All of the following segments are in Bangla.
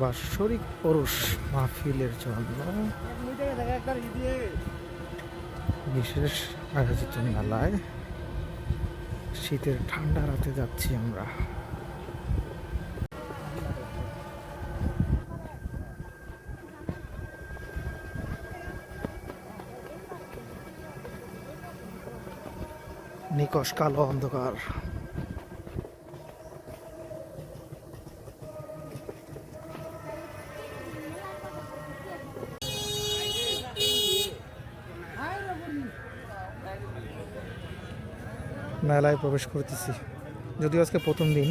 বাৎসরিক পুরুষ মাহফিলের জন্য। বিশেষ আয়োজিত মেলায় শীতের ঠান্ডা রাতে যাচ্ছি আমরা। নিকশ কালো অন্ধকার। মেলায় প্রবেশ করতেছি। যদিও আজকে প্রথম দিন।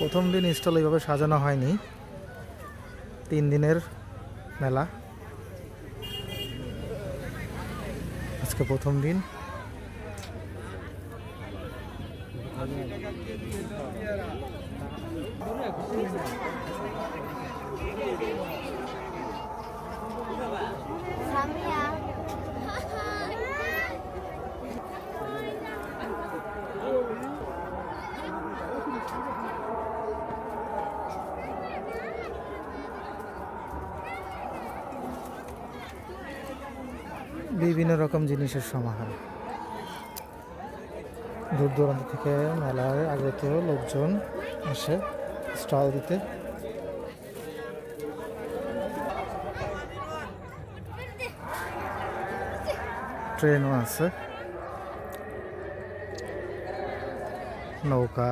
প্রথম দিন স্টল এইভাবে সাজানো হয়নি। তিন দিনের মেলা। আজকে প্রথম দিন। বিভিন্ন রকম জিনিসের সমাহার। দূর দূরান্ত থেকে মেলায় আগত লোকজন আসে স্টল দিতে। ট্রেনও আছে নৌকা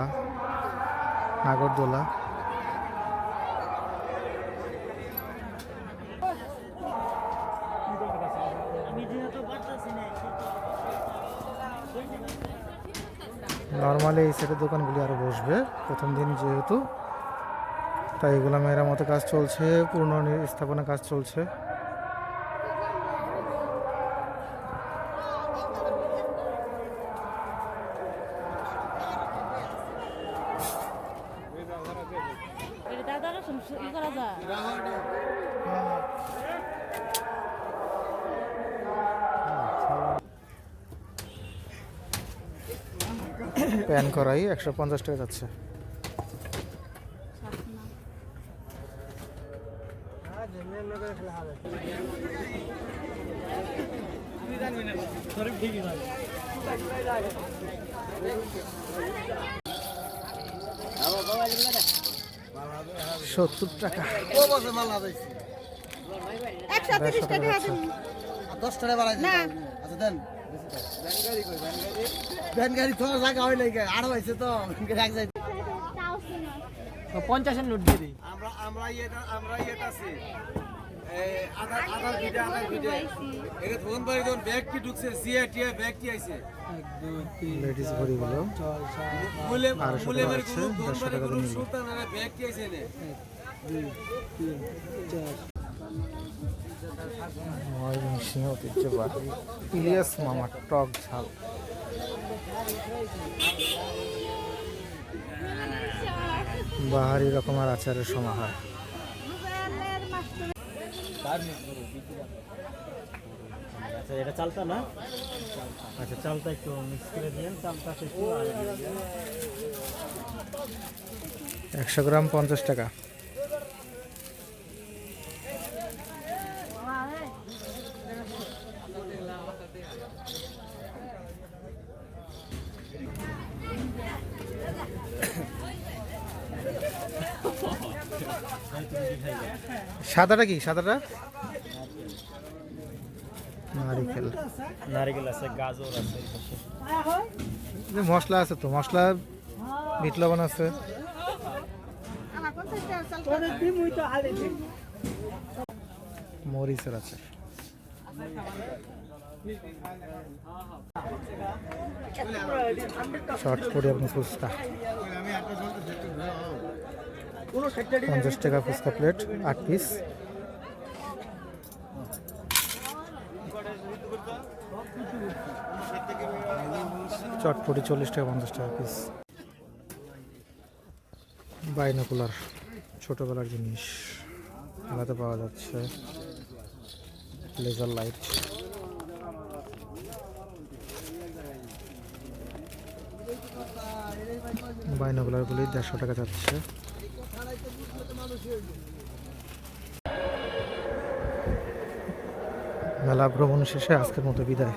নাগরদোলা নর্মালি এই সাইডের দোকানগুলি আরও বসবে। প্রথম দিন যেহেতু, তাই এগুলো মেরামতের কাজ চলছে পূর্ণ স্থাপনা কাজ চলছে এটা দাদা ই করা যায় প্যান করাই একশো পঞ্চাশ টাকা যাচ্ছে। সত্তর টাকা। দশ টাকা বাড়াই না। আচ্ছা দেন। ভ্যান গাড়ি তো জায়গা হয় নাই আরও হয়েছে তো এক যাই তাও শোনো। পঞ্চাশের নোট দিয়ে দিই আমরা আমরা ইয়েটা আমরা ইয়েটা আছি। ইলিয়াস মামার টক ঝাল। বাহারি রকমের আচারের সমাহার। আচ্ছা এটা চালটা না? আচ্ছা চালটা একটু মিক্স করে দিন চালটা একটু একশো গ্রাম পঞ্চাশ টাকা। সাদাটা কি? সাদাটা? নারিকেল। নারিকেল আছে গাজর আছে মশলা আছে তো মশলা বিট লবণ আছে। মরিচের আছে। শর্ট করে আপনি ফুচকা। পঞ্চাশ টাকা ফুচকা প্লেট, আট পিস চটপটি চল্লিশ টাকা, পঞ্চাশ টাকা পিস বাইনোকুলার, ছোটোবেলার জিনিস। মেলাতে পাওয়া যাচ্ছে। Laser light. বাইনোগুলারগুলি দেড়শো টাকা যাচ্ছে। মেলা ভ্রমণ শেষে আজকের মতো বিদায়।